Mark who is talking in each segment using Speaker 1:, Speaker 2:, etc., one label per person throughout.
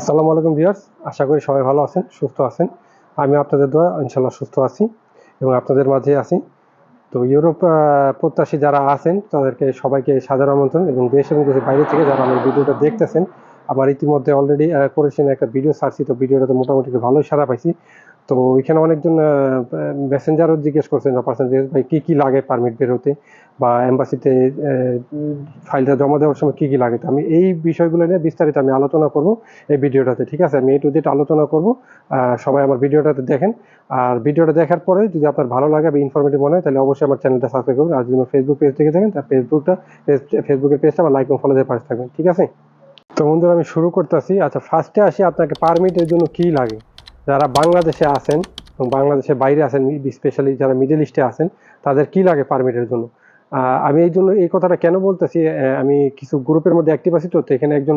Speaker 1: আসসালামু আলাইকুম ভিউয়ার্স, আশা করি সবাই ভালো আছেন, সুস্থ আছেন। আমি আপনাদের দোয়া ইনশাল্লাহ সুস্থ আছি এবং আপনাদের মাঝে আছি। তো ইউরোপ প্রত্যাশী যারা আছেন, তাদেরকে সবাইকে সাধারণ আমন্ত্রণ এবং দেশ এবং দেশের বাইরে থেকে যারা আমার ভিডিওটা দেখতেছেন, আমার ইতিমধ্যে অলরেডি করেছেন একটা ভিডিও ছাড়ছি, তো ভিডিওটাতে মোটামুটি ভালোই সারা পাইছি। তো ওইখানে অনেকজন মেসেঞ্জারও জিজ্ঞেস করছেন পার্সেন্ট ভাই কী কী লাগে পারমিট বেরোতে? বা এম্বাসিতে ফাইলটা জমা দেওয়ার সময় কী কী লাগে? তো আমি এই বিষয়গুলো নিয়ে বিস্তারিত আমি আলোচনা করব এই ভিডিওটাতে, ঠিক আছে? আমি এই টু জেড আলোচনা করব। সবাই আমার ভিডিওটাতে দেখেন। আর ভিডিওটা দেখার পরে যদি আপনার ভালো লাগে বা ইনফরমেটিভ মনে হয়, তাহলে অবশ্যই আমার চ্যানেলটা সাবস্ক্রাইব করবেন। আর যদি আমার ফেসবুক পেজ থেকে দেখেন তার ফেসবুকটা ফেসবুকের পেজটা আমার লাইক এবং ফলো দিয়ে পাশে থাকবেন, ঠিক আছে? তো বন্ধুরা, আমি শুরু করতেছি। আচ্ছা ফার্স্টে আসি আপনাকে পারমিটের জন্য কী লাগে? যারা বাংলাদেশে আছেন এবং বাংলাদেশের বাইরে আছেন স্পেশালি যারা মিডল ইস্টে আছেন তাদের কি লাগে পারমিটের জন্য? আমি এই জন্য এই কথাটা কেন বলতেছি? আমি কিছু গ্রুপের মধ্যে অ্যাক্টিভ আছি তো এখানে একজন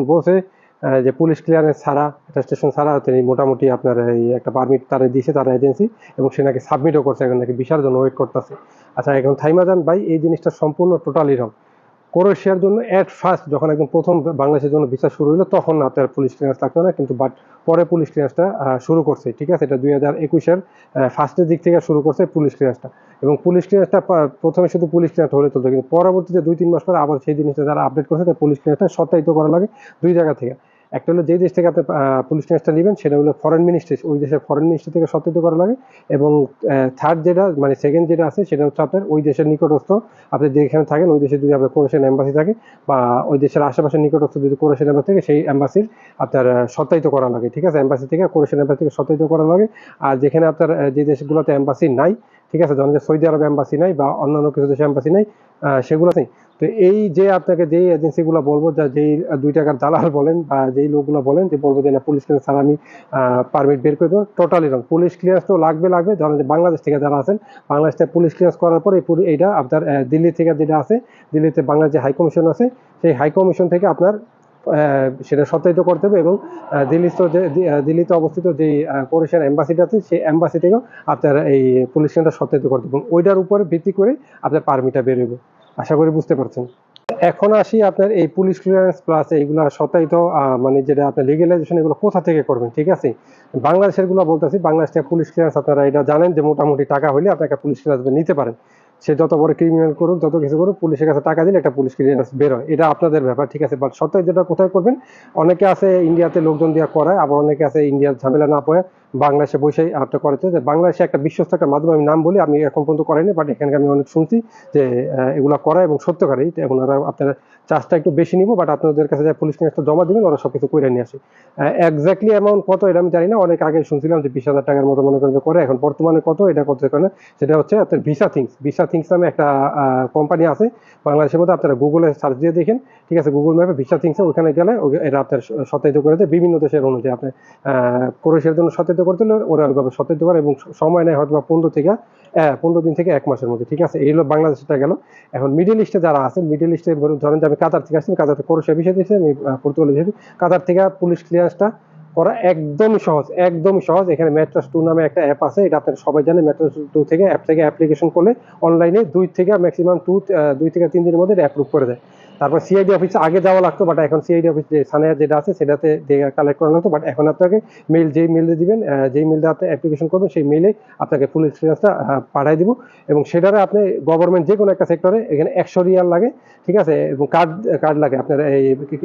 Speaker 1: আহ, যে পুলিশ ক্লিয়ারেন্স ছাড়া স্টেশন ছাড়া তিনি মোটামুটি আপনার এই একটা পারমিট তারা দিয়েছে তার এজেন্সি এবং সে নাকি সাবমিটও করছে এখন নাকি বিশার জন্য ওয়েট করতেছে। আচ্ছা এখন থাইমা যান ভাই এই জিনিসটা সম্পূর্ণ টোটালি রং ক্রোয়েশিয়ার জন্য অ্যাট ফার্স্ট যখন একদম প্রথম বাংলাদেশের জন্য ভিসা শুরু হলো তখন না, তার পুলিশ ক্লিয়ারেন্স থাকতো না, কিন্তু বাট পরে পুলিশ ক্লিয়ারেন্সটা শুরু করছে, ঠিক আছে? এটা দুই হাজার একুশের ফার্স্টের দিক থেকে শুরু করছে পুলিশ ক্লিয়ারেন্সটা এবং পুলিশ ক্লিয়ারেন্সটা প্রথমে শুধু পুলিশ ক্লিয়ারেন্স হলে চলতো, কিন্তু পরবর্তীতে দুই তিন মাস পরে আবার সেই জিনিসটা যারা আপডেট করছে পুলিশ ক্লিয়ারেন্সটা সত্যায়িত করা লাগে দুই জায়গা থেকে। একটা হলো যে দেশ থেকে আপনি পুলিশ ক্লিয়ারেন্সটা নেবেন, সেটা হলো ফরেন মিনিস্ট্রি ওই দেশের ফরেন মিনিস্ট্রি থেকে সত্যায়িত করা লাগে এবং থার্ড যেটা মানে সেকেন্ড যেটা আছে, সেটা হচ্ছে আপনার ওই দেশের নিকটস্থ, আপনি যেখানে থাকেন, ওই দেশে যদি আপনার কোরেশিয়ান এম্বাসি থাকে বা ওই দেশের আশেপাশের নিকটস্থ যদি কোরেশিয়ান এম্বাসি থাকে, সেই এম্বাসির আপনার সত্যায়িত করা লাগে, ঠিক আছে? এম্বাসি থেকে কোরেশিয়ান এম্বাসি থেকে সত্যায়িত করা লাগে। আর যেখানে আপনার যে দেশগুলোতে এম্বাসি নাই ঠিক আছে? ধরেন যে সৌদি আরব এম্বাসি নাই বা অন্যান্য কিছু দেশে এম্বাসি নাই সেগুলো নেই। তো এই যে আপনাকে যেই এজেন্সিগুলো বলব, যা যেই দুই টাকার দালাল বলেন বা যেই লোকগুলো বলেন, যে বলব যে না, পুলিশ ক্লিয়ারেন্স ছাড়া আমি পারমিট বের করে দেবো টোটালি রং পুলিশ ক্লিয়ারেন্স তো লাগবে লাগবে। ধরেন যে বাংলাদেশ থেকে যারা আছেন, বাংলাদেশ থেকে পুলিশ ক্লিয়ারেন্স করার পর এই এইটা আপনার দিল্লি থেকে যেটা আছে, দিল্লিতে বাংলাদেশ যে হাই কমিশন আছে, সেই হাইকমিশন থেকে আপনার সেটা সত্যায়িত করতে হবে এবং দিল্লিস্থ যে দিল্লিতে অবস্থিত যে কোরেশিয়ান এম্বাসিটা আছে, সেই এম্বাসি থেকেও আপনার এই ক্লিয়ারেন্সটা সত্যায়িত করতে হবে ওইটার উপরে ভিত্তি করে আপনার পারমিটটা বেরোবে। আশা করি বুঝতে পারছেন। এখন আসি আপনার এই পুলিশ ক্লিয়ারেন্স প্লাস এইগুলা সত্যায়িত মানে যেটা আপনার লিগেলাইজেশন এগুলো কোথা থেকে করবেন, ঠিক আছে? বাংলাদেশেরগুলো বলতেছি, বাংলাদেশ থেকে পুলিশ ক্লিয়ারেন্স আপনারা এটা জানেন যে মোটামুটি টাকা হলে আপনাকে পুলিশ ক্লিয়ারেন্স নিতে পারেন। সে যত বড় ক্রিমিনাল করুক, যত কিছু করুক, পুলিশের কাছে টাকা দিলে একটা পুলিশ ক্লিয়ারেন্স বেরোয় এটা আপনাদের ব্যাপার, ঠিক আছে? বাট সত্যায় যেটা কোথায় করবেন? অনেকে আছে ইন্ডিয়াতে লোকজন দিয়ে করায়, আবার অনেকে আছে ইন্ডিয়ার ঝামেলা না পড়ে বাংলাদেশে বসেই আপনার করেছে যে বাংলাদেশে একটা বিশ্বস্ত একটা মাধ্যম আমি নাম বলি, আমি এখন পর্যন্ত করাইনি বাট এখানে আমি অনেক শুনছি যে এগুলা করায় এবং সত্যকারী ওরা আপনার চার্জটা একটু বেশি নিব বাট আপনাদের কাছে যা পুলিশ ক্লিয়ারেন্সটা জমা দিবেন, ওরা সবকিছু করে নিয়ে আসে। এক্স্যাক্টলি অ্যামাউন্ট কত এটা আমি জানি না, অনেক আগে শুনছিলাম যে বিশ হাজার টাকার মতো মনে করেন করে, এখন বর্তমানে কত, এটা কত করে সেটা হচ্ছে আপনার ভিসা থিংস ভিসা থিংস নামে একটা কোম্পানি আছে। বাংলাদেশের মধ্যে আপনারা গুগলে সার্চ দিয়ে দেখেন। ঠিক আছে গুগল ম্যাপে ভিসা থিংসে ওখানে গেলে এটা আপনার সত্যায়িত করে দেয়। বিভিন্ন দেশের অনুযায়ী আপনি ক্রোয়েশিয়ার জন্য সত্যায়িত করতে হলে ওরা ওইভাবে সত্যায়িত করে এবং সময় নেয় হয়তো বা পনেরো থেকে পনেরো দিন থেকে এক মাসের মধ্যে। ঠিক আছে, এই হলো বাংলাদেশটা গেল। এখন মিডিল ইস্টে যারা আছেন মিডিল ইস্টে ধরেন যে আমি কাতার থেকে আসছি কাতার থেকে ক্রোয়েশিয়া বিষয় দিয়েছি, আমি পর্তুগাল বিষয় দিয়েছি। কাতার থেকে পুলিশ ক্লিয়ারেন্সটা করা একদমই সহজ একদম সহজ। এখানে ম্যাট্রাস টু নামে একটা অ্যাপ আছে, এটা আপনারা সবাই জানেন। ম্যাট্রাস টু থেকে অ্যাপ থেকে অ্যাপ্লিকেশন করলে অনলাইনে দুই থেকে ম্যাক্সিমাম টু দুই থেকে তিন দিনের মধ্যে অ্যাপ্রুভ করে দেয়। তারপর সিআইডি অফিসে আগে যাওয়া লাগতো বাট এখন সিআইডি অফিস যে সানায়া যেটা আছে, সেটাতে কালেক্ট করা লাগতো বাট এখন আপনাকে মেল যেই মেলে দিবেন যেই মেলটা আপনি অ্যাপ্লিকেশন করবেন, সেই মেলে আপনাকে পুলিশ ক্লিয়ারেন্সটা পাঠাই দিব। এবং সেটারে আপনি গভর্নমেন্ট যে কোনো একটা সেক্টরে এখানে একশো রিয়াল লাগে, ঠিক আছে? এবং কার্ড কার্ড লাগে, আপনার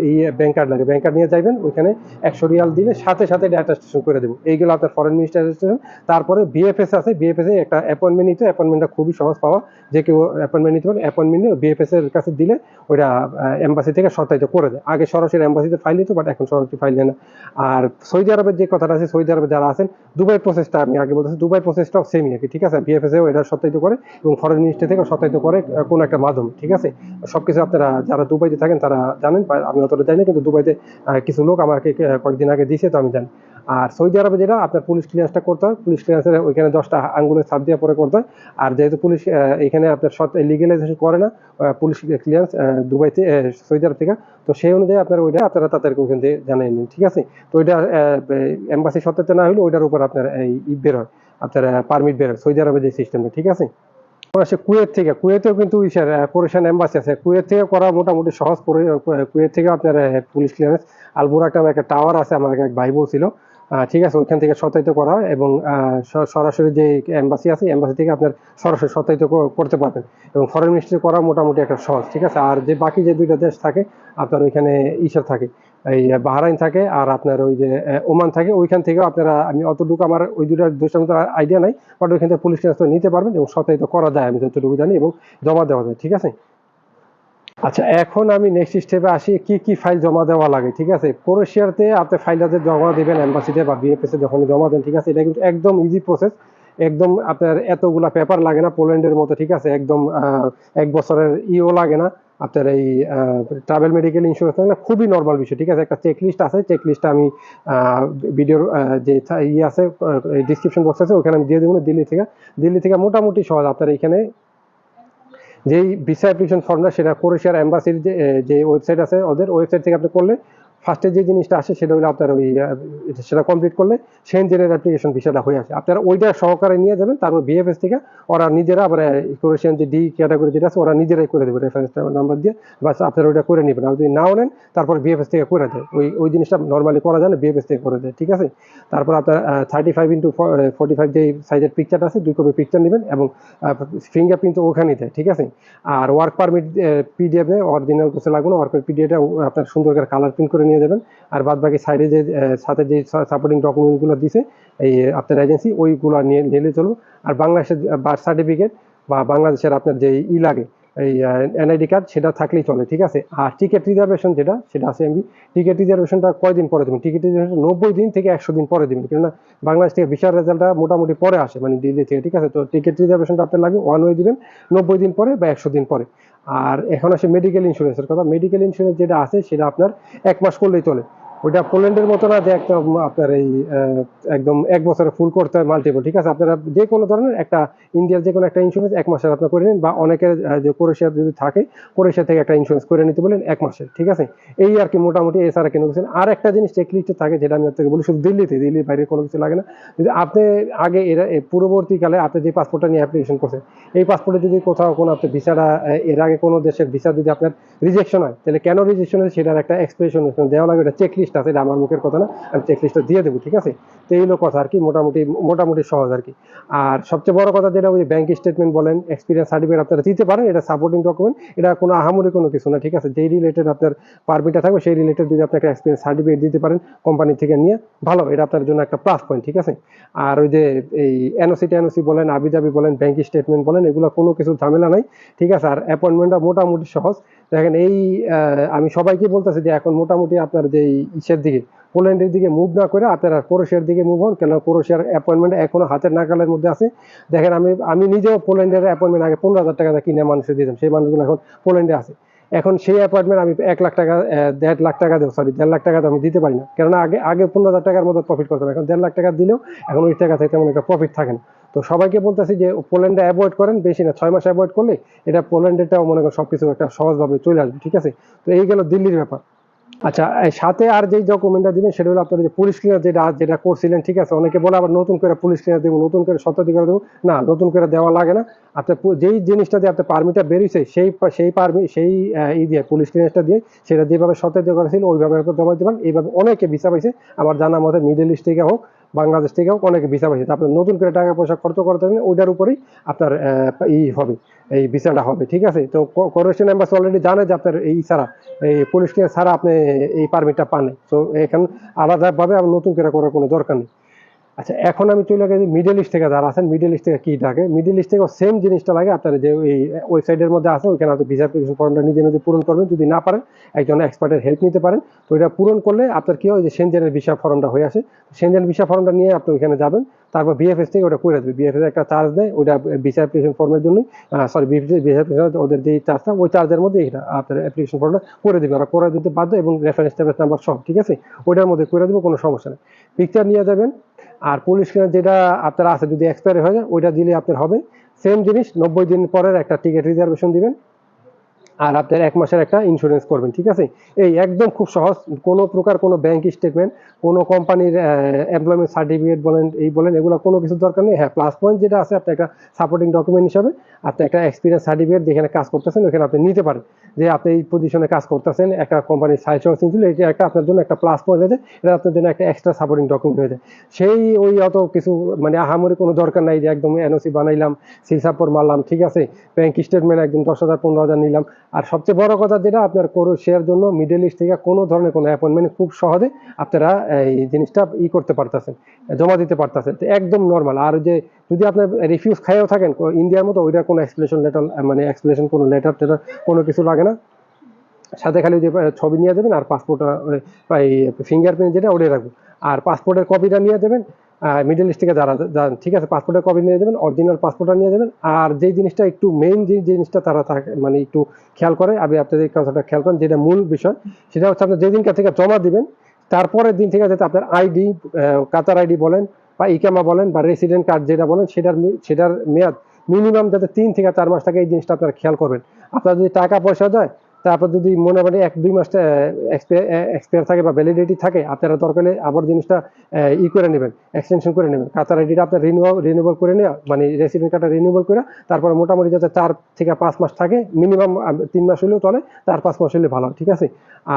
Speaker 1: এই ব্যাংক কার্ড লাগে। ব্যাংক কার্ড নিয়ে যাবেন ওইখানে একশো রিয়াল দিলে সাথে সাথে ডাটা স্টেশন করে দেবো। এইগুলো আপনার ফরেন মিনিস্টার স্টেশন তারপরে বিএফএস আছে বিএফএস একটা অ্যাপয়েন্টমেন্ট নিতে অ্যাপয়েন্টমেন্টটা খুবই সহজ পাওয়া। যে কেউ অ্যাপয়েন্টমেন্ট নিতে পারে অ্যাপয়েন্টমেন্ট বিএফএস এর কাছে দিলে ওইটা এম্বাসি থেকে সত্যায়িত করে দেয়। আগে সরাসরি এম্বাসিতে ফাইল নিত বাট এখন সরাসরি ফাইল নেয় না। আর সৌদি আরবের যে কথাটা আছে, সৌদি আরবে যারা আছেন, দুবাই প্রসেসটা আমি আগে বলতেছি, দুবাই প্রসেসটাও সেমই আর কি, ঠিক আছে? বিএফএস এও এটা সত্যায়িত করে এবং ফরেন মিনিস্ট্রি থেকেও সত্যায়িত করে কোনো একটা মাধ্যমে, ঠিক আছে? সবকিছু আপনারা, যারা দুবাইতে থাকেন, তারা জানেন আমি অতটা জানি কিন্তু দুবাইতে কিছু লোক আমাকে কয়েকদিন আগে দিয়েছে, তো আমি জানি। আর সৌদি আরবে যেটা, আপনার পুলিশ ক্লিয়ারেন্সটা করতে হয়। পুলিশ ক্লিয়ারেন্সের ওইখানে দশটা আঙ্গুলের ছাপ দিয়ে পরে করতে হয়। আর যেহেতু পুলিশ এখানে আপনার সৎ লিগেলাইজেশন করে না পুলিশ ক্লিয়ারেন্স দুবাইতে আহ, সৌদি আরব থেকে। তো সেই অনুযায়ী আপনার ওইটা আপনারা তাদেরকে ওইখান থেকে জানিয়ে নিন ঠিক আছে? তো ওইটা এম্বাসি সত্যায়িত না হলে ওইটার উপর আপনার ই বের হয় আপনার পারমিট বের হয় সৌদি আরবের যে সিস্টেমটা ঠিক আছে? ওরা সে কুয়েত থেকে কুয়েতেও কিন্তু কোরেশন এম্বাসি আছে। কুয়েত থেকে করা মোটামুটি সহজ কুয়েত থেকে আপনার পুলিশ ক্লিয়ারেন্স আলবুরাক নামে একটা টাওয়ার আছে আমার এক ভাই বলছিল ঠিক আছে, ওইখান থেকে সত্যায়িত করা হয় এবং সরাসরি যে এম্বাসি আছে এম্বাসি থেকে আপনার সরাসরি সত্যায়িত করতে পারবেন। এবং ফরেন মিনিস্ট্রি করা মোটামুটি একটা সহজ, ঠিক আছে? আর যে বাকি যে দুইটা দেশ থাকে, আপনার ওইখানে ইসের থাকে, এই বাহরাইন থাকে, আর আপনার ওই যে ওমান থাকে, ওইখান থেকেও আপনারা, আমি অতটুকু আমার ওই দুটা দেশের মতো আইডিয়া নাই বাট ওইখান থেকে পুলিশ নিতে পারবেন এবং সত্যায়িত করা যায়, আমি যতটুকু জানি, এবং জমা দেওয়া যায়, ঠিক আছে? আচ্ছা এখন আমি নেক্সট স্টেপে আসি, কি কি ফাইল জমা দেওয়া লাগে, ঠিক আছে? ক্রোয়েশিয়াতে আপনি ফাইলটা যে জমা দিবেন এম্বাসিতে বা বিএফএস যখন জমা দেন, ঠিক আছে? এটা কিন্তু একদম ইজি প্রসেস একদম আপনার এতগুলা পেপার লাগে না পোল্যান্ডের মতো, ঠিক আছে? একদম এক বছরের ইও লাগে না, আপনার এই ট্রাভেল মেডিকেল ইন্স্যুরেন্স লাগে না খুবই নর্মাল বিষয়, ঠিক আছে? একটা চেকলিস্ট আছে চেকলিস্টটা আমি ভিডিওর যে ইয়ে আছে ডিসক্রিপশন বক্স আছে, ওখানে আমি দিয়ে দেবো দিল্লি থেকে। দিল্লি থেকে মোটামুটি সহজ, আপনার এখানে যেই ভিসা অ্যাপ্লিকেশন ফর্মটা সেটা ক্রোয়েশিয়ার এম্বাসির যে যে ওয়েবসাইট আছে, ওদের ওয়েবসাইট থেকে আপনি করলে ফার্স্টে যে জিনিসটা আসে সেটা হলো আপনার ওই সেটা কমপ্লিট করলে সেনজেনের অ্যাপ্লিকেশন ভিসাটা হয়ে আসে। আপনারা ওইটা সহকারে নিয়ে যাবেন তারপর বিএফএস থেকে ওরা নিজেরা আবার ক্রোয়েশিয়ান যে ডি ক্যাটাগরি যেটা আছে, ওরা নিজেরাই করে দেবে রেফারেন্স নাম্বার দিয়ে, বাস আপনারা ওইটা করে নেবেন। আর যদি নাও নেন, তারপর বিএফএস থেকে করে দেয়। ওই ওই জিনিসটা নর্মালি করা যায় না বিএফএস থেকে করে দেয়, ঠিক আছে? তারপর আপনার thirty five into forty five যে সাইজের পিকচারটা আছে, দুই কপি পিকচার নেবেন এবং ফিঙ্গারপ্রিন্ট ওখানেই দেয়, ঠিক আছে? আর ওয়ার্ক পারমিট পিডিএফ অরিজিনাল কিছু লাগবে না ওয়ার্ক পিডিএফটা আপনার সুন্দর করে কালার প্রিন্ট করে নিয়ে যাবেন। আর বাদ বাকি সাইডে যে সাথে যে সাপোর্টিং ডকুমেন্টগুলো দিছে, এই আপনার এজেন্সি ওইগুলো নিয়ে, নিলে চলবে আর বাংলাদেশের বার্থ সার্টিফিকেট বা বাংলাদেশের আপনার যে ই লাগে, এই এনআইডি কার্ড সেটা থাকলেই চলে, ঠিক আছে? আর টিকিট রিজার্ভেশন যেটা, সেটা আছে এমবি। টিকিট রিজার্ভেশনটা কয়দিন পরে দেবেন? টিকিট রিজার্ভেশন নব্বই দিন থেকে একশো দিন পরে দেবেন। কেননা বাংলাদেশ থেকে ভিসার রেজাল্টটা মোটামুটি পরে আসে মানে দিল্লি থেকে, ঠিক আছে? তো টিকিট রিজার্ভেশনটা আপনার লাগবে ওয়ান ওয়ে দিবেন, নব্বই দিন পরে বা একশো দিন পরে। আর এখন আসে মেডিকেল ইন্স্যুরেন্সের কথা। মেডিকেল ইন্স্যুরেন্স যেটা আছে, সেটা আপনার এক মাস করলেই চলে। ওইটা পোল্যান্ডের মতো না যে একদম আপনার এই একদম এক বছরে ফুল করতে হয় মাল্টিপল ঠিক আছে? আপনারা যে কোনো ধরনের একটা ইন্ডিয়ার যে কোনো একটা ইন্স্যুরেন্স এক মাসের আপনার করে নিন বা অনেকের যে ক্রোয়েশিয়া যদি থাকে ক্রোয়েশিয়া থেকে একটা ইন্স্যুরেন্স করে নিতে বলেন এক মাসের, ঠিক আছে? এই আর কি মোটামুটি এছাড়া কেন কিছু না। আর একটা জিনিস চেকলিস্টে থাকে যেটা আমি আপনাকে বলি, শুধু দিল্লিতে, দিল্লির বাইরে কোনো কিছু লাগে না। যদি আপনি আগে এরা পূর্ববর্তীকালে আপনি যে পাসপোর্টটা নিয়ে অ্যাপ্লিকেশন করছেন, এই পাসপোর্টে যদি কোথাও কোনো আপনার ভিসাটা এর আগে কোনো দেশের ভিসা যদি আপনার রিজেকশন হয়, তাহলে কেন রিজেকশন হয়েছে সেটার একটা এক্সপ্রেশন দেওয়া লাগে এটা চেকলিস্ট আছে, এটা আমার মুখের কথা না, আমি চেকলিস্টটা দিয়ে দেবো, ঠিক আছে? তো এই হলো কথা আর কি, মোটামুটি মোটামুটি সহজ আর কি। আর সবচেয়ে বড় কথা যেটা, ওই ব্যাংক স্টেটমেন্ট বলেন এক্সপিরিয়েন্স সার্টিফিকেট আপনারা দিতে পারেন, এটা সাপোর্টিং ডকুমেন্ট এটা কোনো আহামরি কোনো কিছু না, ঠিক আছে? যেই রিলেটেড আপনার পারমিটটা থাকবে, সেই রিলেটেড যদি আপনাকে এক্সপিরিয়েন্স সার্টিফিকেট দিতে পারেন কোম্পানি থেকে নিয়ে, ভালো, এটা আপনার জন্য একটা প্লাস পয়েন্ট ঠিক আছে? আর ওই যে এই এনওসি টেনওসি বলেন আবিজাবি বলেন ব্যাংক স্টেটমেন্ট বলেন, এগুলো কোনো কিছু ঝামেলা নাই, ঠিক আছে? আর অ্যাপয়েন্টমেন্টটা মোটামুটি সহজ। দেখেন এই আমি সবাইকে বলতেছি যে এখন মোটামুটি আপনার যে ইসের দিকে, পোল্যান্ডের দিকে মুভ না করে আপনারা ক্রোশিয়ার দিকে মুভ হন কেন ক্রোশিয়ার অ্যাপয়েন্টমেন্ট এখনও হাতের নাগালের মধ্যে আছে। দেখেন আমি আমি নিজেও পোল্যান্ডের অ্যাপয়েন্টমেন্ট আগে পনেরো হাজার টাকা কিনে মানুষের দিতাম, সেই মানুষগুলো এখন পোল্যান্ডে আছে। এখন সেই অ্যাপয়েন্টমেন্ট আমি এক লাখ টাকা দেড় লাখ টাকা দেবো সরি দেড় লাখ টাকা আমি দিতে পারি না। কেননা আগে আগে পনেরো হাজার টাকার মতো প্রফিট করতাম, এখন দেড় লাখ টাকা দিলেও এখন ওই টাকা থেকে তেমন একটা প্রফিট থাকে না। তো সবাইকে বলতেছি যে পোল্যান্ডে অ্যাভয়েড করেন, বেশি না, ছয় মাস অ্যাভয়েড করলে এটা পোল্যান্ডেরটাও মনে করেন সবকিছু একটা সহজভাবে চলে আসবে, ঠিক আছে? তো এই গেল দিল্লির ব্যাপার। আচ্ছা সাথে আর যেই ডকুমেন্টটা দিবেন সেটা হলো আপনার যে পুলিশ ক্লিয়ার যেটা যেটা করছিলেন, ঠিক আছে? অনেকে বলে আবার নতুন করে পুলিশ ক্লিয়ার দেবো, নতুন করে সত্যাদি করে দেবো। না, নতুন করে দেওয়া লাগে না। আপনার যেই জিনিসটা দিয়ে আপনার পারমিটটা বেরিয়েছে সেই সেই পারমি সেই ই দিয়ে, পুলিশ ক্লিয়ারেন্সটা দিয়ে, সেটা যেভাবে সত্যাদি করেছিল ওইভাবে জমা দিবেন এইভাবে অনেকে ভিসা পাইছে। আমার জানা মতে মিডল ইস্ট থেকে হোক বাংলাদেশ থেকেও অনেক ভিসা পাইছে। আপনার নতুন করে টাকা পয়সা খরচ করতে হবে ওইটার উপরেই আপনার ই হবে, এই ভিসাটা হবে, ঠিক আছে? তো কর্পোরেশন এম্বাসি অলরেডি জানে যে আপনার এই ছাড়া, এই পুলিশ ছাড়া আপনি এই পারমিটটা পান তো এখানে আলাদাভাবে নতুন করে করার কোনো দরকার নেই। আচ্ছা এখন আমি চলে গেছি মিডল ইস্ট থেকে, যারা আছেন মিডল ইস্ট থেকে কি থাকে? মিডল ইস্ট থেকে সেম জিনিসটা লাগে, আপনার যে ওই ওয়েবসাইটের মধ্যে আছে, ওইখানে আপনি ভিসা অ্যাপ্লিকেশন ফর্মটা নিজে নিজে পূরণ করবেন, যদি না পারেন, একজন এক্সপার্টের হেল্প নিতে পারেন। তো এটা পূরণ করলে আপনার কি হয় যে সেনজেনের ভিসা ফর্মটা হয়ে আসে। সেনজেন ভিসা ফর্মটা নিয়ে আপনি ওইখানে যাবেন, তারপর বিএফএস থেকে ওটা করে দেবে। বিএফএস একটা চার্জ দেয়, ওইটা ভিসা অ্যাপ্লিকেশন ফর্মের জন্যই সরি ভিসা ওদের যে চার্জটা ওই চার্জের মধ্যে এটা আপনার অ্যাপ্লিকেশন ফর্মটা করে দেবে। ওরা করে দিতে বাধ্য এবং রেফারেন্স ট্যাবেস নাম্বার সব, ঠিক আছে? ওইটার মধ্যে করে দেবো, কোনো সমস্যা নেই। পিকচার নিয়ে যাবেন আর পুলিশ যেটা আপনার আছে যদি এক্সপায়ারি হয়ে যায়, ওইটা দিলে আপনার হবে। সেম জিনিস, নব্বই দিন পরের একটা টিকিট রিজার্ভেশন দিবেন। আর আপনার এক মাসের একটা ইন্স্যুরেন্স করবেন, ঠিক আছে? এই একদম খুব সহজ, কোনো প্রকার কোনো ব্যাংক স্টেটমেন্ট কোনো কোম্পানির এমপ্লয়মেন্ট সার্টিফিকেট বলেন, এই বলেন, এগুলো কোনো কিছু দরকার নেই। হ্যাঁ প্লাস পয়েন্ট যেটা আছে, আপনি একটা সাপোর্টিং ডকুমেন্ট হিসাবে, আপনি একটা এক্সপিরিয়েন্স সার্টিফিকেট যেখানে কাজ করতেছেন ওখানে আপনি নিতে পারেন। যে আপনি এই পজিশনে কাজ করতেছেন, একটা কোম্পানির সাইজ সহ ছিল এটা একটা আপনার জন্য একটা প্লাস পয়েন্ট হয়ে যায়, এটা আপনার জন্য একটা এক্সট্রা সাপোর্টিং ডকুমেন্ট হয়ে যায়। সেই ওই অত কিছু মানে আহামরি কোনো দরকার নাই যে একদম এনওসি বানাইলাম সিল সাপোর মারলাম, ঠিক আছে? ব্যাংক স্টেটমেন্ট একদম দশ হাজার, পনেরো হাজার নিলাম আর সবচেয়ে বড় কথা যেটা, আপনার কোনো শেয়ার জন্য মিডল ইস্ট থেকে কোনো ধরনের কোনো অ্যাপয়েন্টমেন্ট খুব সহজে আপনারা এই জিনিসটা ই করতে পারতেছেন, জমা দিতে পারতেছেন। তো একদম নর্মাল আর যে যদি আপনার রিফিউজ খাইও থাকেন ইন্ডিয়ার মতো ওইটার কোনো এক্সপ্লেশন লেটার মানে এক্সপ্লেশন কোনো লেটার টেটার কোনো কিছু লাগে না। সাথে খালি যে ছবি নিয়ে দেবেন আর পাসপোর্ট ফিঙ্গারপ্রিন্ট যেটা ওটাই রাখব আর পাসপোর্টের কপিটা নিয়ে দেবেন মিডল ইস্ট থেকে যারা যান, ঠিক আছে পাসপোর্টের কপি নিয়ে যাবেন অরিজিনাল পাসপোর্টটা নিয়ে যাবেন। আর যেই জিনিসটা একটু মেইন যে জিনিসটা তারা মানে একটু খেয়াল করে, আমি আপনাদের কথাটা খেয়াল করেন, যেটা মূল বিষয়, সেটা হচ্ছে আপনার যেদিনকার থেকে জমা দিবেন, তারপরের দিন থেকে যাতে আপনার আইডি কাতার আইডি বলেন বা ইকামা বলেন বা রেসিডেন্ট কার্ড যেটা বলেন, সেটার সেটার মেয়াদ মিনিমাম যাতে তিন থেকে চার মাস থাকে, এই জিনিসটা আপনারা খেয়াল করবেন। আপনার যদি টাকা পয়সা যায় তারপর যদি মানে এক, দুই মাস এক্সপায়ার থাকে বা ভ্যালিডিটি থাকে, আপনারা দরকার আবার জিনিসটা ই করে নেবেন এক্সটেনশন করে নেবেন কাতার আইডিটা আপনার রিনিউয়াল রিনিউয়াল করে নেওয়া মানে রেসিডেন্ট কার্ডটা রিনিউয়াল করে, তারপরে মোটামুটি যাতে চার থেকে পাঁচ মাস থাকে মিনিমাম তিন মাস হলেও চলে, চার, পাঁচ মাস হলে ভালো, ঠিক আছে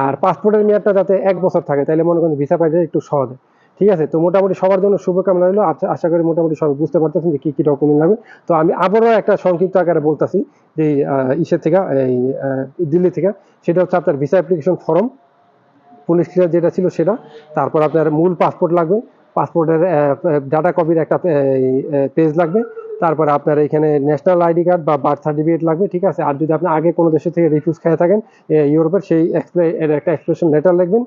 Speaker 1: আর পাসপোর্টের মেয়াদটা যাতে এক বছর থাকে, তাহলে মনে করেন ভিসা পাইলে একটু সহজ হয়। ঠিক আছে? তো মোটামুটি সবার জন্য শুভকামনা রইল। আশা- আশা করি মোটামুটি সবাই বুঝতে পারতেছেন যে কি কি ডকুমেন্ট লাগবে। তো আমি আবারও একটা সংক্ষিপ্ত আকারে বলতেছি যে ইসের থেকে, এই দিল্লি থেকে। সেটা হচ্ছে আপনার visa application form police clear যেটা ছিল সেটা। তারপর আপনার মূল পাসপোর্ট লাগবে। পাসপোর্টের ডাটা কপির একটা পেজ লাগবে। তারপরে আপনার এখানে ন্যাশনাল আইডি কার্ড বা বার্থ সার্টিফিকেট লাগবে, ঠিক আছে? আর যদি আপনি আগে কোনো দেশে থেকে রিফিউজ খেয়ে থাকেন ইউরোপের সেই একটা এক্সপ্রেশন লেটার লিখবেন।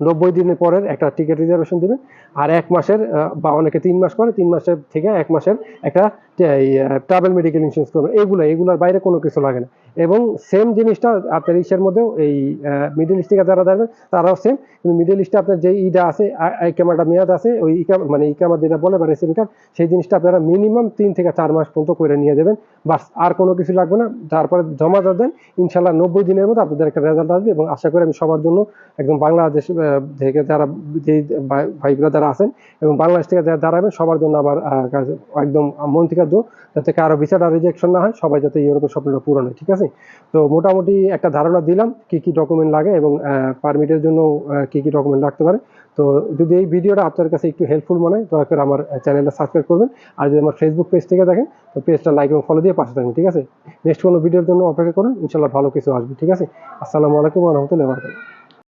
Speaker 1: নব্বই দিনের পরের একটা টিকিট রিজার্ভেশন দেবেন আর এক মাসের বা অনেকে তিন মাস করে, তিন মাসের থেকে এক মাসের একটা ট্রাভেল মেডিকেল ইন্স্যুরেন্স করবেন এগুলো, এগুলোর বাইরে কোনো কিছু লাগে না। এবং সেম জিনিসটা আপনার ইসের মধ্যেও এই মিডল ইস্ট থেকে যারা যাবেন, তারাও সেম কিন্তু মিডল ইস্টে আপনার যে ইটা আছে ইকামাটা মেয়াদ আছে, ওই ইকাম মানে ইকামা যেটা বলে বা কার্ড সেই জিনিসটা আপনারা মিনিমাম তিন থেকে চার মাস পর্যন্ত করে নিয়ে যাবেন। বাস, আর কোনো কিছু লাগবে না। তারপরে জমা দেন, ইনশাল্লাহ নব্বই দিনের মধ্যে আপনাদের একটা রেজাল্ট আসবে এবং আশা করি আমি সবার জন্য একদম বাংলাদেশ থেকে যারা যে ভাই যারা আছেন এবং বাংলাদেশ থেকে যারা দাঁড়াবেন, সবার জন্য আমার একদম মন থেকে দো যাতে কারও ভিসাটা রিজেকশন না হয়, সবাই যাতে ইউরোপের স্বপ্নটা পূরণ হয়, ঠিক আছে? তো মোটামুটি একটা ধারণা দিলাম কি কি ডকুমেন্ট লাগে এবং পারমিটের জন্য কি কি ডকুমেন্ট লাগতে পারে। তো যদি এই ভিডিওটা আপনার কাছে একটু হেল্পফুল মনে হয়, দয়া করে আমার চ্যানেলটা সাবস্ক্রাইব করবেন। আর যদি আমার ফেসবুক পেজ থেকে দেখেন, তো পেজটা লাইক এবং ফলো দিয়ে পাশে থাকবেন, ঠিক আছে? নেক্সট কোনো ভিডিওর জন্য অপেক্ষা করুন ইনশাল্লাহ ভালো কিছু আসবে, ঠিক আছে? আসসালামু আলাইকুম রহমতুল্লাহ